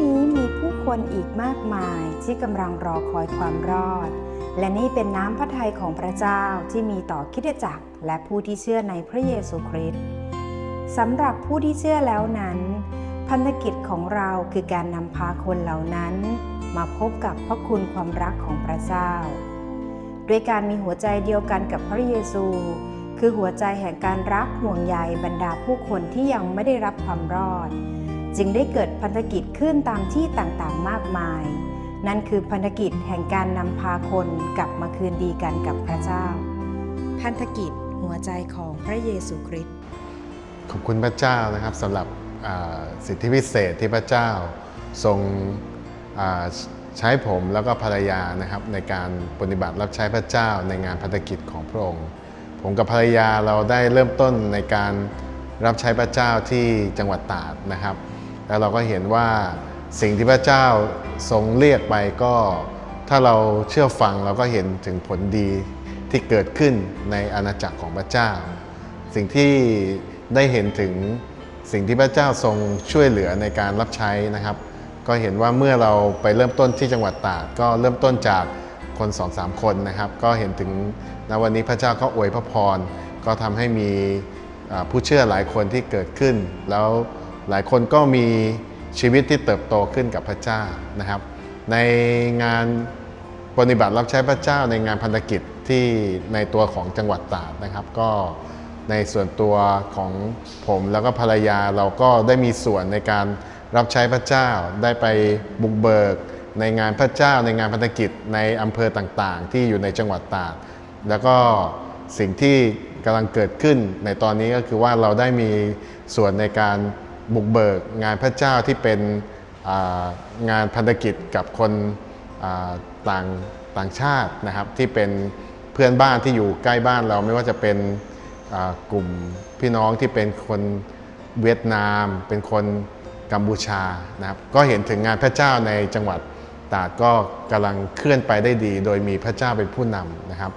นี้มีผู้คนอีกมากมายที่กำลังรอคอยความรอด และนี่เป็นน้ำพระทัยของพระเจ้าที่มีต่อคิดจักรและผู้ที่เชื่อในพระเยซูคริสต์สำหรับผู้ที่เชื่อแล้วนั้น พันธกิจของเราคือการนำพาคนเหล่านั้น มาพบกับพระคุณความรักของพระเจ้า ด้วยการมีหัวใจเดียวกันกับพระเยซู คือหัวใจแห่งการรักห่วงใยบรรดาผู้คนที่ยังไม่ได้รับความรอด จึงได้เกิดพันธกิจขึ้นตามที่ต่างๆมากมาย นั่นคือพันธกิจแห่งการนำพาคนกลับมาคืนดีกันกับพระเจ้า พันธกิจหัวใจของพระเยซูคริสต์ขอบคุณพระเจ้านะครับสำหรับอ่าสิทธิพิเศษที่พระเจ้าทรงอ่าใช้ผมแล้วก็ภรรยานะครับในการปฏิบัติรับใช้พระเจ้าในงานพันธกิจของพระองค์ ผมกับภรรยาเราได้เริ่มต้นในการรับใช้พระเจ้าที่จังหวัดตราดนะครับ แล้วเราก็เห็นว่าสิ่งที่พระเจ้าทรงเรียกไปก็ ถ้าเราเชื่อฟังเราก็เห็นถึงผลดีที่เกิดขึ้นในอาณาจักรของพระเจ้า สิ่งที่ได้เห็นถึงสิ่งที่พระเจ้าทรงช่วยเหลือในการรับใช้นะครับ ก็เห็นว่าเมื่อเราไปเริ่มต้นที่จังหวัดตาดก็เริ่มต้นจากคนสองสามคนนะครับ ก็เห็นถึงณวันนี้พระเจ้าก็อวยพระพร ก็ทำให้มีผู้เชื่อหลายคนที่เกิดขึ้น แล้ว หลายคนก็มีชีวิตที่เติบโตขึ้นกับพระเจ้านะครับ ในงานปฏิบัติรับใช้พระเจ้าในงานพันธกิจที่ในตัวของจังหวัดตราดนะครับ ก็ในส่วนตัวของผมแล้วก็ภรรยาเราก็ได้มีส่วนในการรับใช้พระเจ้าได้ไปบุกเบิก ในงานพระเจ้าในงานพันธกิจในอำเภอต่างๆ ที่อยู่ในจังหวัดตราดแล้วก็สิ่งที่กำลังเกิดขึ้นในตอนนี้ก็คือว่าเราได้มีส่วนในการ บุกเบิกงานพระเจ้าที่เป็นงานพันธกิจกับคนต่างต่างชาตินะครับ ที่เป็นเพื่อนบ้านที่อยู่ใกล้บ้านเราไม่ว่าจะเป็นกลุ่มพี่น้องที่เป็นคนเวียดนาม เป็นคนกัมพูชานะครับก็เห็นถึงงานพระเจ้าในจังหวัดตราดก็กำลังเคลื่อนไปได้ดี โดยมีพระเจ้าเป็นผู้นำนะครับ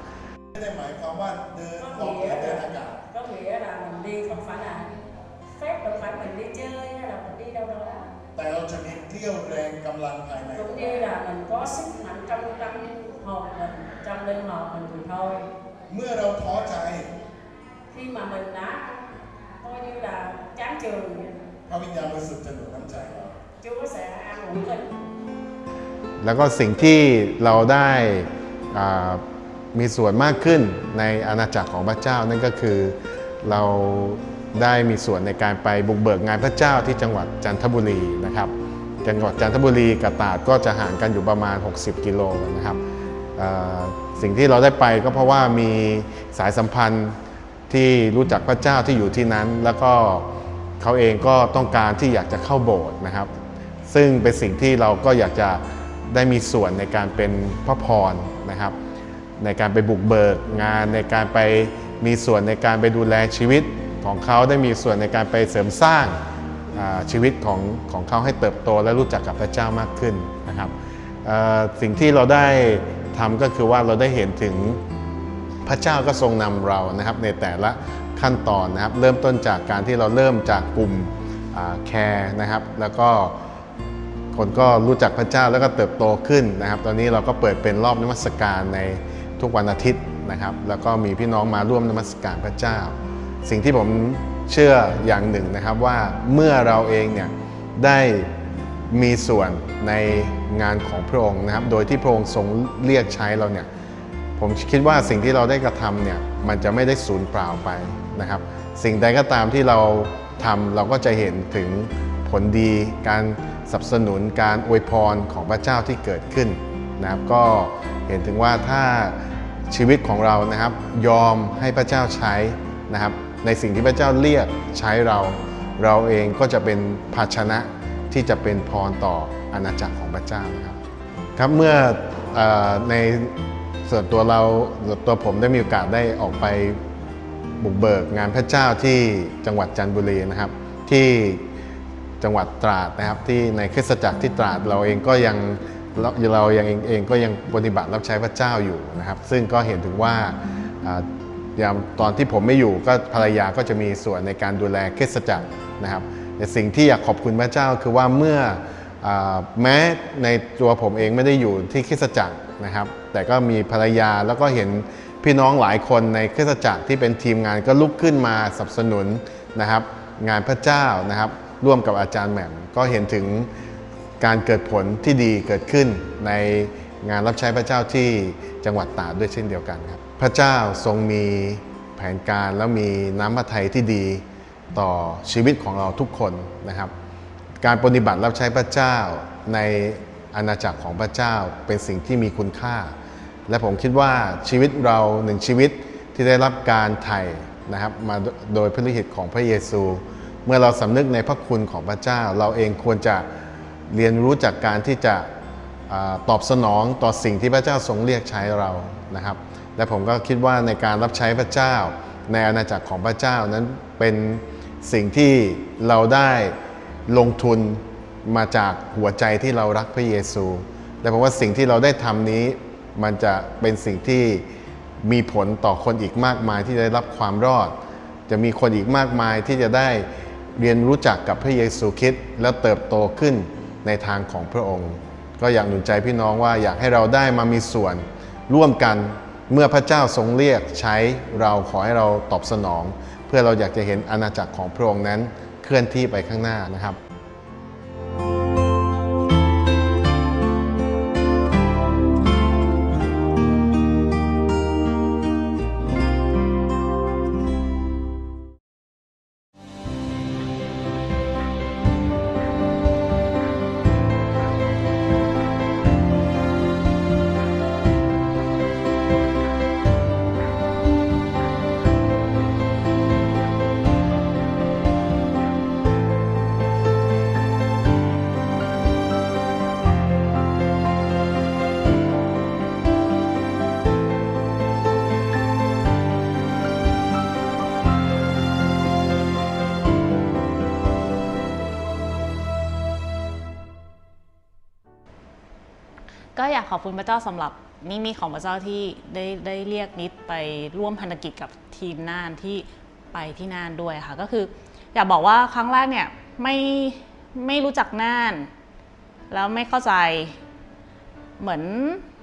แล้วก็สิ่งที่เราได้มีส่วนมากขึ้นในอาณาจักรของพระเจ้านั่นก็คือเราได้มีส่วนในการไปบุกเบิกงานพระเจ้าที่จังหวัดจันทบุรีนะครับ จังหวัดจันทบุรีกับตราดก็จะห่างกันอยู่ประมาณ 60 กิโลนะครับสิ่งที่เราได้ไปก็เพราะว่ามีสายสัมพันธ์ที่รู้จักพระเจ้าที่อยู่ที่นั้น แล้วก็เขาเองก็ต้องการที่อยากจะเข้าโบสถ์นะครับ ซึ่งเป็นสิ่งที่เราก็อยากจะ ได้มีส่วนในการเป็นพระพรนะครับ ในการไปบุกเบิกงานในการไปมีส่วนในการไปดูแลชีวิตของเขาได้มีส่วนในการไปเสริมสร้างชีวิตของของเขาให้เติบโตและรู้จักกับพระเจ้ามากขึ้นนะครับสิ่งที่เราได้ทำก็คือว่าเราได้เห็นถึงพระเจ้าก็ทรงนำเรานะครับ ในแต่ละขั้นตอนนะครับ เริ่มต้นจากการที่เราเริ่มจากกลุ่มแคร์นะครับ แล้วก็ คนก็รู้จักพระเจ้าแล้วก็เติบโตขึ้นนะครับ ตอนนี้เราก็เปิดเป็นรอบนมัสการในทุกวันอาทิตย์นะครับ แล้วก็มีพี่น้องมาร่วมนมัสการพระเจ้า สิ่งที่ผมเชื่ออย่างหนึ่งนะครับว่าเมื่อเราเองเนี่ยได้มีส่วนในงานของพระองค์นะครับ โดยที่พระองค์ทรงเรียกใช้เราเนี่ยผมคิดว่าสิ่งที่เราได้กระทำเนี่ยมันจะไม่ได้สูญเปล่าไปนะครับ สิ่งใดก็ตามที่เราทำเราก็จะเห็นถึงผลดีการ สนับสนุนการอวยพรของพระเจ้าที่เกิดขึ้นนะครับก็เห็นถึงว่าถ้าชีวิตของเรานะครับยอมให้พระเจ้าใช้นะครับในสิ่งที่พระเจ้าเรียกใช้เรา เราเองก็จะเป็นภาชนะที่จะเป็นพรต่ออาณาจักรของพระเจ้านะครับครับเมื่อออในส่วนตัวเราส่วนตัวผมได้มีโอกาสได้ออกไปบุกเบิกงานพระเจ้าที่จังหวัดจันทบุรีนะครับ ที่ จังหวัดตราดนะครับ ที่ในคริสตจักรที่ตราดเราเองก็ยังเราเรายังเองเองก็ยังปฏิบัติรับใช้พระเจ้าอยู่นะครับ ซึ่งก็เห็นถึงว่าอย่างตอนที่ผมไม่อยู่ก็ภรรยาก็จะมีส่วนในการดูแลคริสตจักรนะครับแต่สิ่งที่อยากขอบคุณพระเจ้าคือว่าเมื่ออแม้ในตัวผมเองไม่ได้อยู่ที่คริสตจักรนะครับ แต่ก็มีภรรยาแล้วก็เห็นพี่น้องหลายคนในคริสตจักรที่เป็นทีมงานก็ลุกขึ้นมาสนับสนุนนะครับ งานพระเจ้านะครับ ร่วมกับอาจารย์แหม่มก็เห็นถึงการเกิดผลที่ดีเกิดขึ้นในงานรับใช้พระเจ้าที่จังหวัดตราดด้วยเช่นเดียวกันครับ พระเจ้าทรงมีแผนการแล้วมีน้ำพระทัยที่ดีต่อชีวิตของเราทุกคนนะครับ การปฏิบัติรับใช้พระเจ้าในอาณาจักรของพระเจ้าเป็นสิ่งที่มีคุณค่า และผมคิดว่าชีวิตเราหนึ่งชีวิตที่ได้รับการไถ่นะครับมาโดยพระฤทธิ์ของพระเยซู เมื่อเราสำนึกในพระคุณของพระเจ้า เราเองควรจะเรียนรู้จากการที่จะอตอบสนองต่อสิ่งที่พระเจ้าทรงเรียกใช้เรานะครับ และผมก็คิดว่าในการรับใช้พระเจ้า ในอาณาจักรของพระเจ้านั้นเป็นสิ่งที่เราได้ลงทุนมาจากหัวใจที่เรารักพระเยซูและผมว่าสิ่งที่เราได้ทำนี้ มันจะเป็นสิ่งที่มีผลต่อคนอีกมากมายที่ได้รับความรอด จะมีคนอีกมากมายที่จะได้ เรียนรู้จักกับพระเยซูคริสต์และเติบโตขึ้นในทางของพระองค์ ก็อยากหนุนใจพี่น้องว่าอยากให้เราได้มามีส่วนร่วมกันเมื่อพระเจ้าทรงเรียกใช้เราขอให้เราตอบสนอง เพื่อเราอยากจะเห็นอาณาจักรของพระองค์นั้นเคลื่อนที่ไปข้างหน้านะครับ ก็อยากขอบคุณพระเจ้าสำหรับนิมิตของพระเจ้าที่ได้ได้เรียกนิดไปร่วมพันธกิจกับทีมน่านที่ไปที่น่านด้วยค่ะ ก็คืออยากบอกว่าครั้งแรกเนี่ยไม่ไม่รู้จักน่าน แล้วไม่เข้าใจเหมือน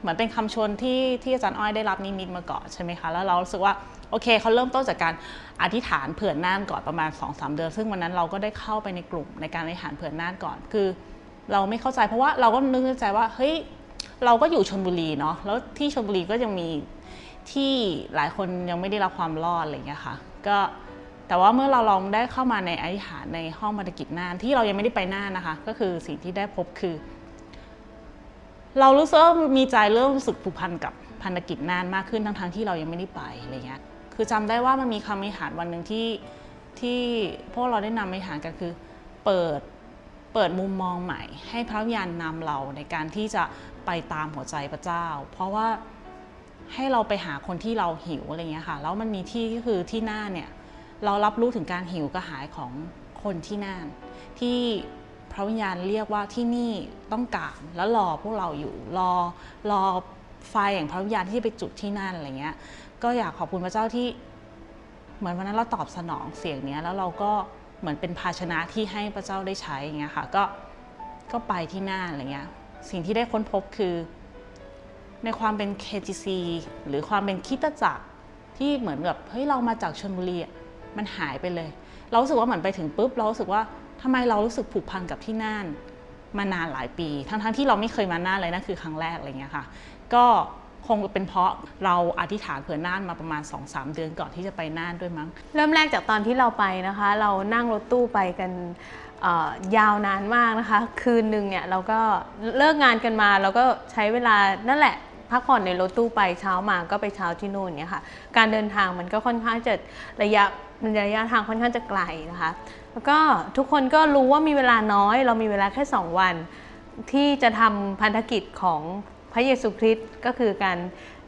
เหมือนเป็นคำชวนที่ที่อาจารย์อ้อยได้รับนิมิตมาก่อนใช่ไหมคะแล้วเรารู้สึกว่าโอเคเขาเริ่มต้นจากการอธิษฐานเผื่อน่านก่อนประมาณ2อสเดือนซึ่งวันนั้นเราก็ได้เข้าไปในกลุ่มในการอธิษฐานเผื่อน่านก่อนคือ เราไม่เข้าใจเพราะว่าเราก็นึกในใจว่าเฮ้ย เราก็อยู่ชนบุรีเนาะแล้วที่ชนบุรีก็ยังมีที่หลายคนยังไม่ได้รับความรอดอะไรอย่างเงี้ยค่ะก็แต่ว่าเมื่อเราลองได้เข้ามาในไอธิษฐานในห้องพันธกิจน่านที่เรายังไม่ได้ไปน่านนะคะ ก็คือสิ่งที่ได้พบคือ เรารู้สึกว่ามีใจเริ่มรู้สึกผูกพันกับพันธกิจน่านมากขึ้นทั้งๆที่เรายังไม่ได้ไปอะไรเงี้ยคือจำได้ว่ามันมีคำอธิษฐานวันหนึ่งที่ที่พวกเราได้นำอธิษฐานกันคือ เปิดเปิดมุมมองใหม่ ให้พระวิญญาณนำเราในการที่จะ ไปตามหัวใจพระเจ้า เพราะว่าให้เราไปหาคนที่เราหิวอะไรเงี้ยค่ะ แล้วมันมีที่ก็คือที่น่านเนี่ย เรารับรู้ถึงการหิวกระหายของคนที่น่าน ที่พระวิญญาณเรียกว่าที่นี่ต้องการแล้วรอพวกเราอยู่รอรอไฟแห่งพระวิญญาณที่ไปจุดที่นั่นอะไรเงี้ย ก็อยากขอบคุณพระเจ้าที่ เหมือนวันนั้นเราตอบสนองเสียงเนี้ยแล้วเราก็เหมือนเป็นภาชนะที่ให้พระเจ้าได้ใช้อย่างเงี้ยค่ะ ก็ก็ไปที่น่านอะไรเงี้ย สิ่งที่ได้ค้นพบคือ ในความเป็น KGC หรือความเป็นคิดจักรที่เหมือนแบบเฮ้ยเรามาจากชลบุรีมันหายไปเลย เราสึกว่าเหมือนไปถึงปุ๊บเราสึกว่าทำไมเรารู้สึกผูกพันกับที่น่านมานานหลายปี ทั้งๆที่เราไม่เคยมาน่านเลยนั่นคือครั้งแรกอะไรเงี้ยค่ะ ก็คงเป็นเพราะเราอธิษฐานเผื่อน่านมาประมาณ 2-3 เดือนก่อนที่จะไปน่านด้วยมั้ง เริ่มแรกจากตอนที่เราไปนะคะ เรานั่งรถตู้ไปกัน ยาวนานมากนะคะ คืนหนึ่งเนี่ยเราก็เลิกงานกันมาเราก็ใช้เวลานั่นแหละ พักผ่อนในรถตู้ไปเช้ามาก็ไปเช้าที่นู่นเนี่ยค่ะ การเดินทางมันก็ค่อนข้างจะระยะระยะทางค่อนข้างจะไกลนะคะ แล้วก็ทุกคนก็รู้ว่ามีเวลาน้อย เรามีเวลาแค่ 2 วัน ที่จะทำพันธกิจของพระเยซูคริสต์ก็คือการ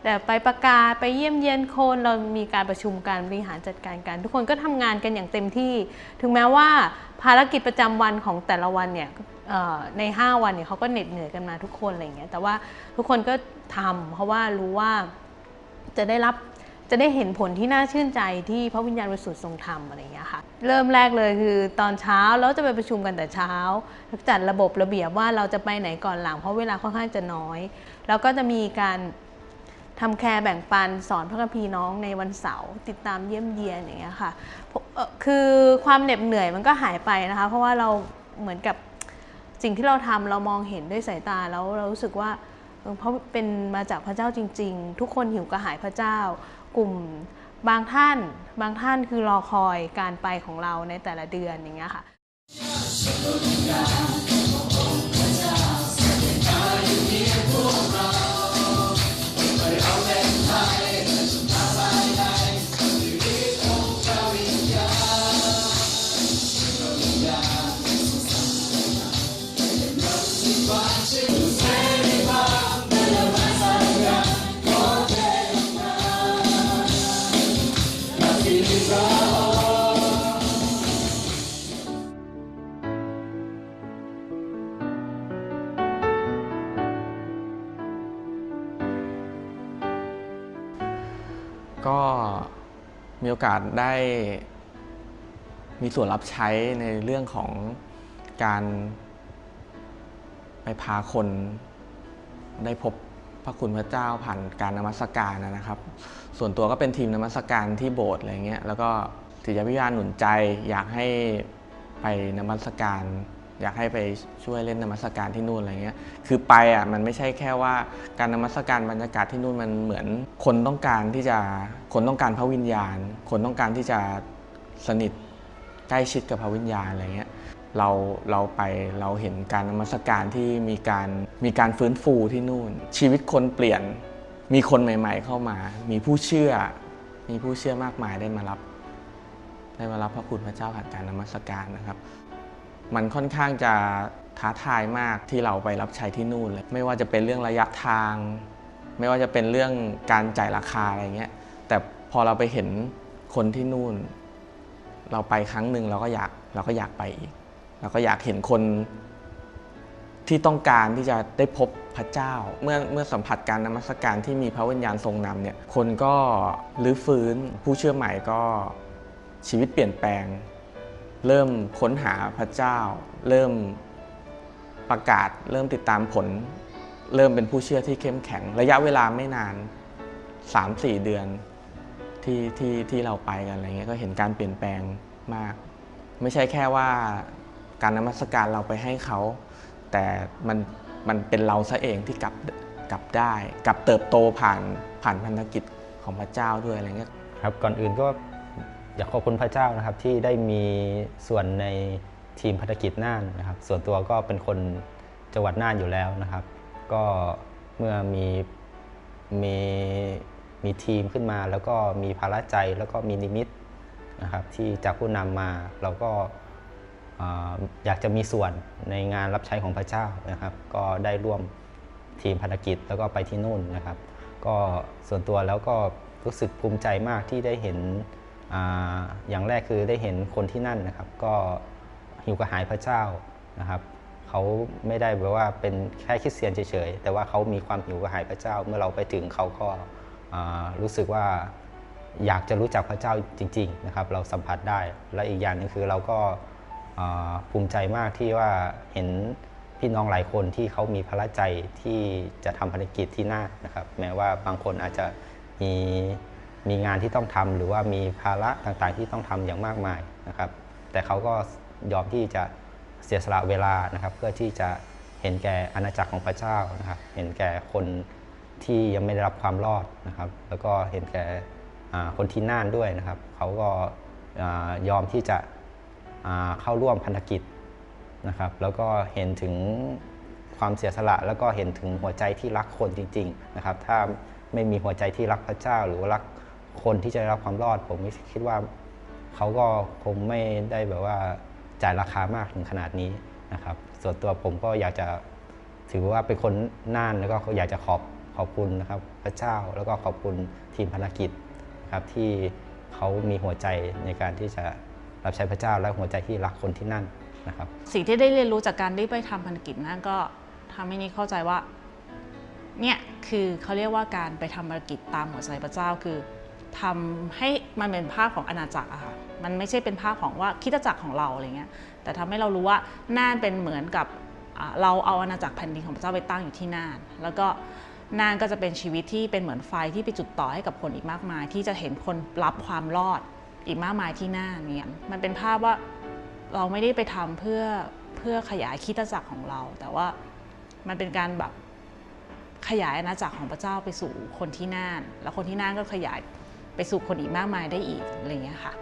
แต่ไปประกาศไปเยี่ยมเยียนคนเรามีการประชุมการบริหารจัดการกัน ทุกคนก็ทำงานกันอย่างเต็มที่ ถึงแม้ว่าภารกิจประจำวันของแต่ละวันเนี่ยใน 5 วันเนี่ยเขาก็เหน็ดเหนื่อยกันมาทุกคนอะไรเงี้ยแต่ว่าทุกคนก็ทำเพราะว่ารู้ว่าจะได้รับจะได้เห็นผลที่น่าชื่นใจที่พระวิญญาณบริสุทธิ์ทรงทำอะไรอย่างเงี้ยค่ะ เริ่มแรกเลยคือตอนเช้าเราจะไปประชุมกันแต่เช้าจัดระบบระเบียบว่าเราจะไปไหนก่อนหลังเพราะเวลาค่อนข้างจะน้อย แล้วก็จะมีการ ทำแคร์แบ่งปันสอนพระคัมภีร์น้องในวันเสาร์ติดตามเยี่ยมเยียนอย่างเงี้ยค่ะคือความเหน็ดเหนื่อยมันก็หายไปนะคะ เพราะว่าเราเหมือนกับสิ่งที่เราทำเรามองเห็นด้วยสายตาแล้วเรารู้สึกว่าเพราะเป็นมาจากพระเจ้าจริง ๆ ทุกคนหิวกระหายพระเจ้า กลุ่มบางท่าน บางท่านคือรอคอยการไปของเราในแต่ละเดือนอย่างเงี้ยค่ะ มีโอกาสได้ มีส่วนรับใช้ในเรื่องของการไปพาคนได้พบพระคุณพระเจ้าผ่านการนมัสการนะครับ ส่วนตัวก็เป็นทีมนมัสการที่โบสถ์อะไรเงี้ย แล้วก็ศิษยาพิญาณหนุนใจอยากให้ไปนมัสการ อยากให้ไปช่วยเล่นนมัสการที่นู่นอะไรเงี้ย คือไปอะมันไม่ใช่แค่ว่าการนมัสการบรรยากาศที่นู่นมันเหมือน คนต้องการที่จะคนต้องการพระวิญญาณ คนต้องการที่จะสนิทใกล้ชิดกับพระวิญญาณอะไรเงี้ยเราเราไปเราเห็นการนมัสการที่มีการมีการฟื้นฟูที่นู่น ชีวิตคนเปลี่ยนมีคนใหม่ ๆ เข้ามา มีผู้เชื่อ มีผู้เชื่อมากมายได้มารับ ได้มารับพระคุณพระเจ้าผ่านการนมัสการนะครับ มันค่อนข้างจะท้าทายมากที่เราไปรับใช้ที่นู่นเลยไม่ว่าจะเป็นเรื่องระยะทาง ไม่ว่าจะเป็นเรื่องการจ่ายราคาอะไรเงี้ยแต่พอเราไปเห็นคนที่นู่น เราไปครั้งหนึ่งเราก็อยากเราก็อยากไปอีกเราก็อยากเห็นคนที่ต้องการที่จะได้พบพระเจ้า เมื่อเมื่อสัมผัสการนมัสการที่มีพระวิญญาณทรงนำเนี่ยคนก็รื้อฟื้นผู้เชื่อใหม่ก็ชีวิตเปลี่ยนแปลง เริ่มค้นหาพระเจ้า เริ่มประกาศ เริ่มติดตามผล เริ่มเป็นผู้เชื่อที่เข้มแข็ง ระยะเวลาไม่นาน 3-4 เดือนที่ที่ที่เราไปกันอะไรเงี้ยก็เห็นการเปลี่ยนแปลงมาก ไม่ใช่แค่ว่าการนมัสการเราไปให้เขา แต่มันมันเป็นเราซะเองที่กลับกลับได้กลับเติบโตผ่านผ่านพันธกิจของพระเจ้าด้วยอะไรเงี้ยครับก่อนอื่นก็ อยากขอบคุณพระเจ้านะครับที่ได้มีส่วนในทีมพัฒกิจน่านนะครับ ส่วนตัวก็เป็นคนจังหวัดน่านอยู่แล้วนะครับ ก็เมื่อมีมีมีทีมขึ้นมา แล้วก็มีภาระใจแล้วก็มีนิมิตนะครับที่จากผู้นำมาเราก็ออยากจะมีส่วนในงานรับใช้ของพระเจ้านะครับ ก็ได้ร่วมทีมพัฒกิจแล้วก็ไปที่นู่นนะครับ ก็ส่วนตัวแล้วก็รู้สึกภูมิใจมากที่ได้เห็น อย่างแรกคือได้เห็นคนที่นั่นนะครับ ก็หิวกระหายพระเจ้านะครับเขาไม่ได้แบบว่าเป็นแค่คริสเตียนเฉยๆแต่ว่าเขามีความหิวกระหายพระเจ้า เมื่อเราไปถึงเขาก็อ่ารู้สึกว่าอยากจะรู้จักพระเจ้าจริง ๆ นะครับ เราสัมผัสได้และอีกอย่างนึงคือเราก็ภูมิใจมากที่ว่าเห็นพี่น้องหลายคนที่เขามีพระใจที่จะทำภารกิจที่หน่านะครับ แม้ว่าบางคนอาจจะมี มีงานที่ต้องทำหรือว่ามีภาระต่างๆที่ต้องทำอย่างมากมายนะครับ แต่เขาก็ยอมที่จะเสียสละเวลานะครับ เพื่อที่จะเห็นแก่อาณาจักรของพระเจ้านะครับ เห็นแก่คนที่ยังไม่ได้รับความรอดนะครับ แล้วก็เห็นแก่คนที่น่านด้วยนะครับ เขาก็ยอมที่จะเข้าร่วมพันธกิจนะครับ แล้วก็เห็นถึงความเสียสละ แล้วก็เห็นถึงหัวใจที่รักคนจริง ๆ นะครับ ถ้าไม่มีหัวใจที่รักพระเจ้า หรือว่ารัก คนที่จะได้รับความรอด ผมคิดว่าเขาก็คงไม่ได้แบบว่าจ่ายราคามากถึงขนาดนี้นะครับ ส่วนตัวผมก็อยากจะถือว่าเป็นคนน่านแล้วก็อยากจะขอบขอบคุณนะครับพระเจ้าแล้วก็ขอบคุณทีมภารกิจนะครับที่เขามีหัวใจในการที่จะรับใช้พระเจ้าและหัวใจที่รักคนที่นั่นนะครับ สิ่งที่ได้เรียนรู้จากการได้ไปทำพันธกิจนั่นก็ทำให้นี่เข้าใจว่าเนี่ยคือเขาเรียกว่าการไปทำภารกิจตามหัวใจพระเจ้าคือ ทำให้มันเป็นภาพของอาณาจักรอะค่ะมันไม่ใช่เป็นภาพของว่าคิดจักรของเราอะไรเงี้ยแต่ทำให้เรารู้ว่าน่านเป็นเหมือนกับเราเอาอาณาจักรแผ่นดินของพระเจ้าไปตั้งอยู่ที่น่าน แล้วก็น่านก็จะเป็นชีวิตที่เป็นเหมือนไฟที่ไปจุดต่อให้กับคนอีกมากมาย ที่จะเห็นคนรับความรอดอีกมากมายที่น่านเนี่ยมันเป็นภาพว่าเราไม่ได้ไปทำเพื่อเพื่อขยายคิดจักรของเรา แต่ว่ามันเป็นการแบบขยายอาณาจักรของพระเจ้าไปสู่คนที่น่าน แล้วคนที่น่านก็ขยาย สู่คนอีกมากมายได้อีกอะไรเงี้ยค่ะ